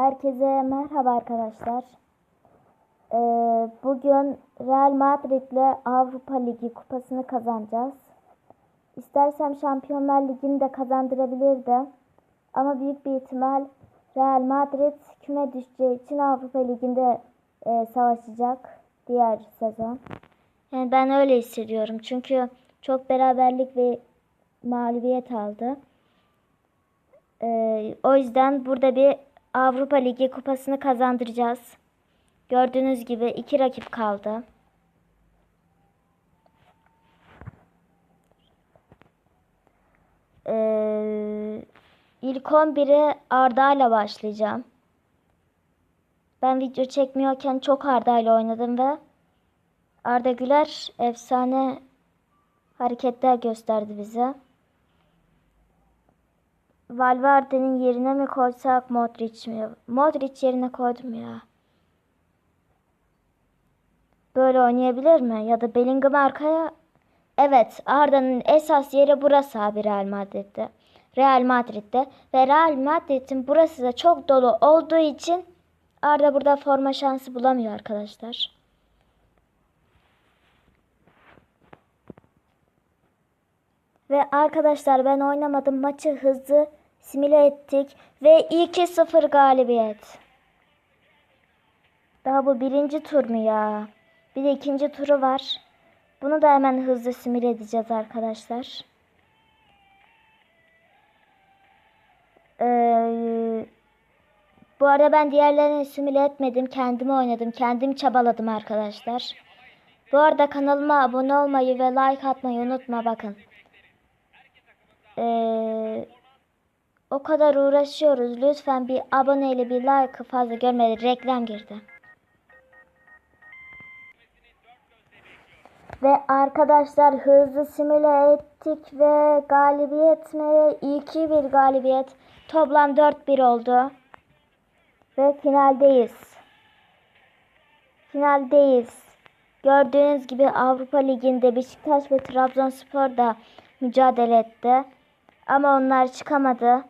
Herkese merhaba arkadaşlar. Ee, bugün Real Madrid'le Avrupa Ligi kupasını kazanacağız. İstersem Şampiyonlar Ligi'ni de kazandırabilirdim. Ama büyük bir ihtimal Real Madrid küme düşeceği için Avrupa Ligi'nde e, savaşacak diğer sezon. Yani ben öyle hissediyorum. Çünkü çok beraberlik ve mağlubiyet aldı. Ee, o yüzden burada bir Avrupa Ligi kupasını kazandıracağız. Gördüğünüz gibi iki rakip kaldı. Ee, ilk 11'i Arda ile başlayacağım. Ben video çekmiyorken çok Arda ile oynadım ve Arda Güler efsane hareketler gösterdi bize. Valverde'nin yerine mi koysak Modric mi? Modric yerine koydum ya. Böyle oynayabilir mi? Ya da Bellingham arkaya. Evet Arda'nın esas yeri burası abi Real Madrid'de. Real Madrid'de. Ve Real Madrid'in burası da çok dolu olduğu için Arda burada forma şansı bulamıyor arkadaşlar. Ve arkadaşlar ben oynamadım. Maçı hızlı simüle ettik. Ve 2-0 galibiyet. Daha bu birinci tur mu ya? Bir de ikinci turu var. Bunu da hemen hızlı simüle edeceğiz arkadaşlar. Ee, bu arada ben diğerlerini simüle etmedim. Kendimi oynadım. Kendim çabaladım arkadaşlar. Bu arada kanalıma abone olmayı ve like atmayı unutma bakın. Ee, o kadar uğraşıyoruz. Lütfen bir aboneyle bir like fazla görmedi. Reklam girdi. Ve arkadaşlar hızlı simüle ettik ve galibiyet mi? 2-1 galibiyet. Toplam 4-1 oldu. Ve finaldeyiz. Finaldeyiz. Gördüğünüz gibi Avrupa Ligi'nde Beşiktaş ve Trabzonspor da mücadele etti. Ama onlar çıkamadı.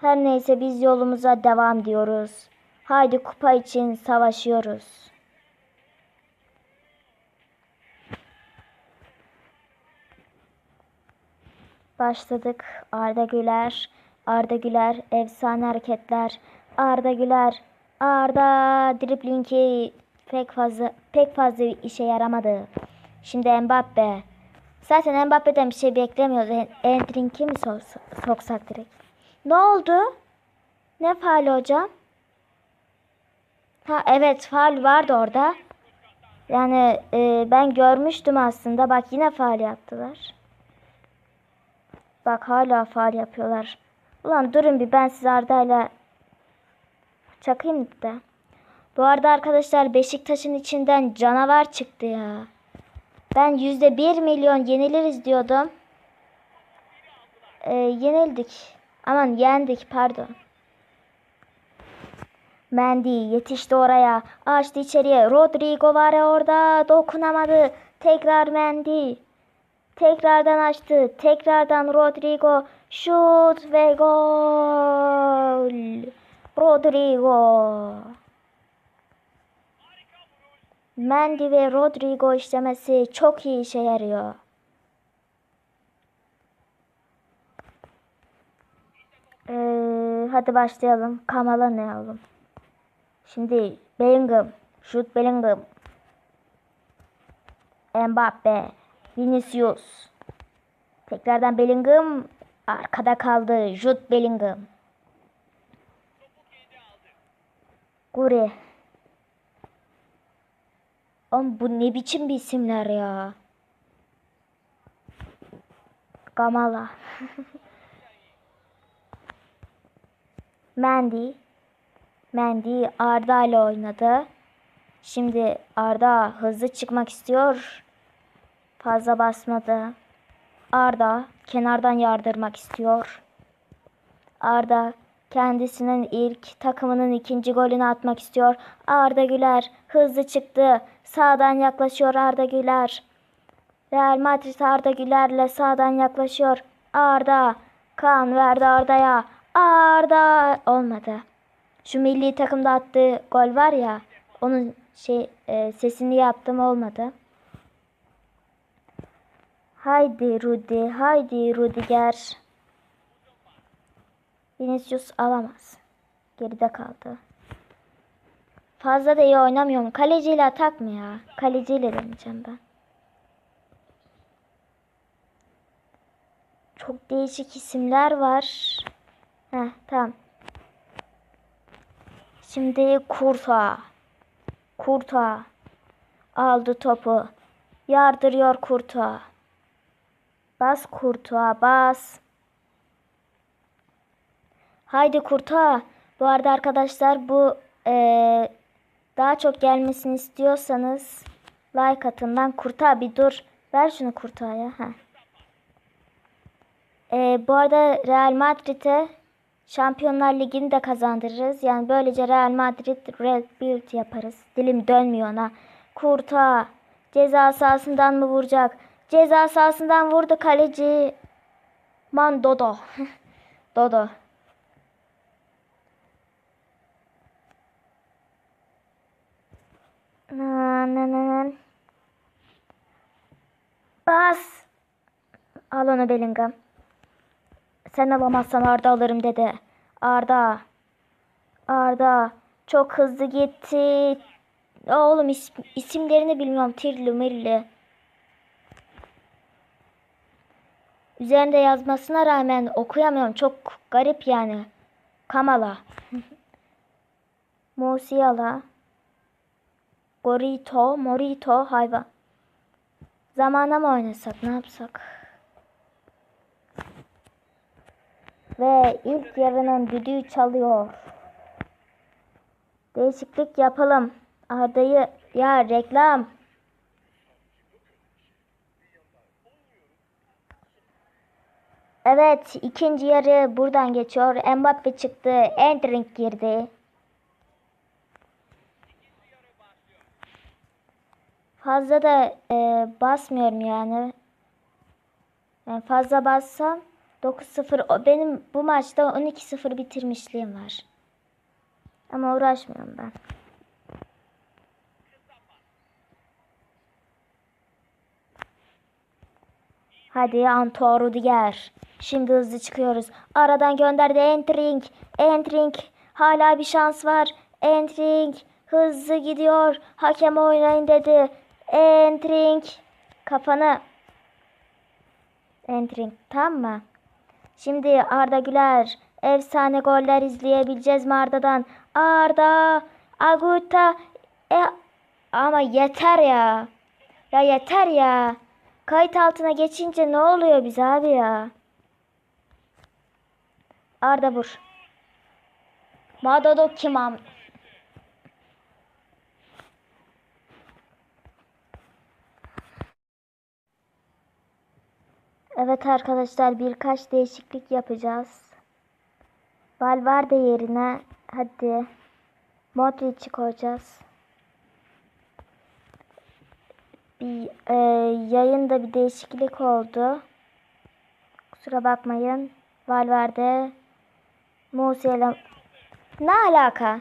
Her neyse biz yolumuza devam diyoruz. Haydi kupa için savaşıyoruz. Başladık. Arda Güler, Arda Güler, efsane hareketler. Arda Güler, Arda driblingi pek fazla pek fazla işe yaramadı. Şimdi Mbappe. Zaten Mbappe'den bir şey beklemiyoruz. Endrink'i mi so- soksak direkt? Ne oldu? Ne faal hocam? Ha evet faal vardı orada. Yani e, ben görmüştüm aslında. Bak yine faal yaptılar. Bak hala faal yapıyorlar. Ulan durun bir ben size Arda'yla çakayım da. Bu arada arkadaşlar Beşiktaş'ın içinden canavar çıktı ya. Ben yüzde bir milyon yeniliriz diyordum. Ee, yenildik. Aman yendik pardon. Mendy yetişti oraya. Açtı içeriye. Rodrigo var orada. Dokunamadı. Tekrar Mendy. Tekrardan açtı. Tekrardan Rodrigo. Şut ve gol. Rodrigo. Mendy ve Rodrigo işlemesi çok iyi işe yarıyor. Ee, hadi başlayalım. Kamala ne alalım? Şimdi Bellingham. Şut Bellingham. Mbappe. Vinicius. Tekrardan Bellingham. Arkada kaldı. Jude Bellingham. Guri. Oğlum bu ne biçim bir isimler ya. Kamala. Mendy. Mendy Arda ile oynadı. Şimdi Arda hızlı çıkmak istiyor. Fazla basmadı. Arda kenardan yardırmak istiyor. Arda kendisinin ilk takımının ikinci golünü atmak istiyor. Arda Güler hızlı çıktı. Sağdan yaklaşıyor Arda Güler. Real Madrid Arda Güler'le sağdan yaklaşıyor. Arda kan verdi Arda'ya. Arda olmadı. Şu milli takımda attığı gol var ya. Onun şey e, sesini yaptım olmadı. Haydi Rudi, haydi Rudiger. Vinicius alamaz. Geride kaldı. Fazla da iyi oynamıyorum. Kaleciyle atak mı ya? Kaleciyle deneyeceğim ben. Çok değişik isimler var. Heh tamam. Şimdi Kurta. Kurta. Aldı topu. Yardırıyor Kurta. Bas Kurta bas. Haydi Kurta. Bu arada arkadaşlar bu eee, daha çok gelmesini istiyorsanız like atın lan Kurta bir dur. Ver şunu Kurta'ya. Heh. Ee, bu arada Real Madrid'e Şampiyonlar Ligi'ni de kazandırırız. Yani böylece Real Madrid Red Build yaparız. Dilim dönmüyor ona. Kurta ceza sahasından mı vuracak? Ceza sahasından vurdu kaleci. Man Dodo. Dodo. Na. Bas. Al onu Bellingham. Sen alamazsan Arda alırım dedi. Arda. Arda. Çok hızlı gitti. Oğlum is- isimlerini bilmiyorum. Tirli mirli. Üzerinde yazmasına rağmen okuyamıyorum. Çok garip yani. Kamala. Musiala. Gorito. Morito. Hayvan. Zamana mı oynasak? Ne yapsak? Ve ilk yarının düdüğü çalıyor. Değişiklik yapalım. Arda'yı ya reklam. Evet ikinci yarı buradan geçiyor. Mbappe çıktı. Endrink girdi. Fazla da e, basmıyorum yani. Yani fazla bassam 9-0 o benim bu maçta 12-0 bitirmişliğim var. Ama uğraşmıyorum ben. Hadi Anto Rudiger. Şimdi hızlı çıkıyoruz. Aradan gönderdi Entering. Entering. Hala bir şans var. Entering. Hızlı gidiyor. Hakem oynayın dedi. Entering. Kafanı. Entering. Tamam mı? Şimdi Arda Güler. Efsane goller izleyebileceğiz mi? Arda. Aguta. E, ama yeter ya. Ya yeter ya. Kayıt altına geçince ne oluyor bize abi ya? Arda vur. Madodo kim Evet arkadaşlar birkaç değişiklik yapacağız. Valverde yerine hadi Modric'i koyacağız. Bir e, yayında bir değişiklik oldu. Kusura bakmayın. Valverde Musiala ne alaka?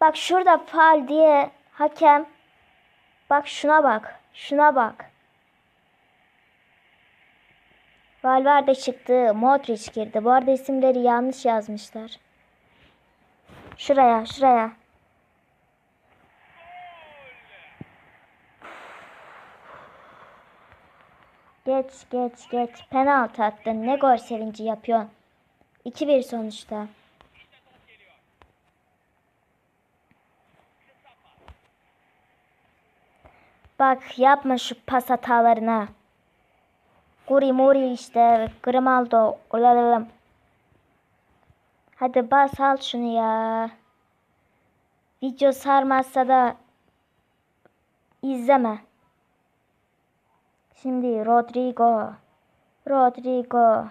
Bak şurada faal diye hakem bak şuna bak. Şuna bak. Valverde çıktı. Modric girdi. Bu arada isimleri yanlış yazmışlar. Şuraya, şuraya. Geç, geç, geç. Penaltı attın. Ne gol sevinci yapıyorsun? 2-1 sonuçta. Bak yapma şu pas hatalarına. Guri Muri işte. Grimaldo. Olalalım. Hadi bas al şunu ya. Video sarmazsa da izleme. Şimdi Rodrigo. Rodrigo.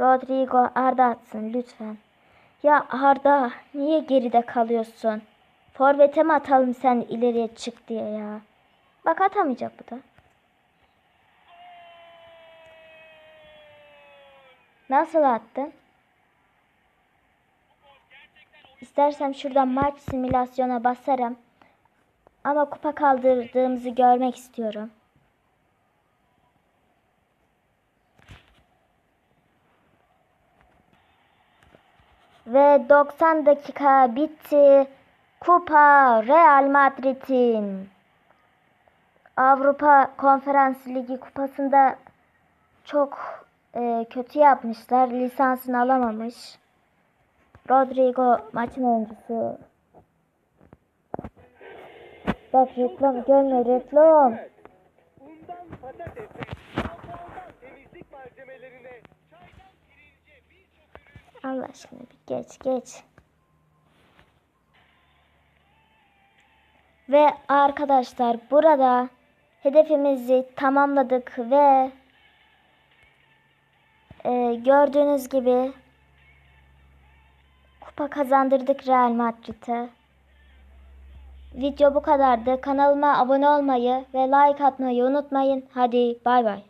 Rodrigo Arda atsın lütfen. Ya Arda niye geride kalıyorsun? Forvet'e mi atalım sen ileriye çık diye ya. Bak atamayacak bu da. Nasıl attın? İstersem şuradan maç simülasyona basarım. Ama kupa kaldırdığımızı görmek istiyorum. Ve 90 dakika bitti. Kupa Real Madrid'in. Avrupa Konferans Ligi kupasında çok e, kötü yapmışlar. Lisansını alamamış. Rodrigo maçın oyuncusu. Bak reklam görme reklam. Allah aşkına bir geç geç. Ve arkadaşlar burada hedefimizi tamamladık ve e, gördüğünüz gibi kupa kazandırdık Real Madrid'e. Video bu kadardı. Kanalıma abone olmayı ve like atmayı unutmayın. Hadi bay bay.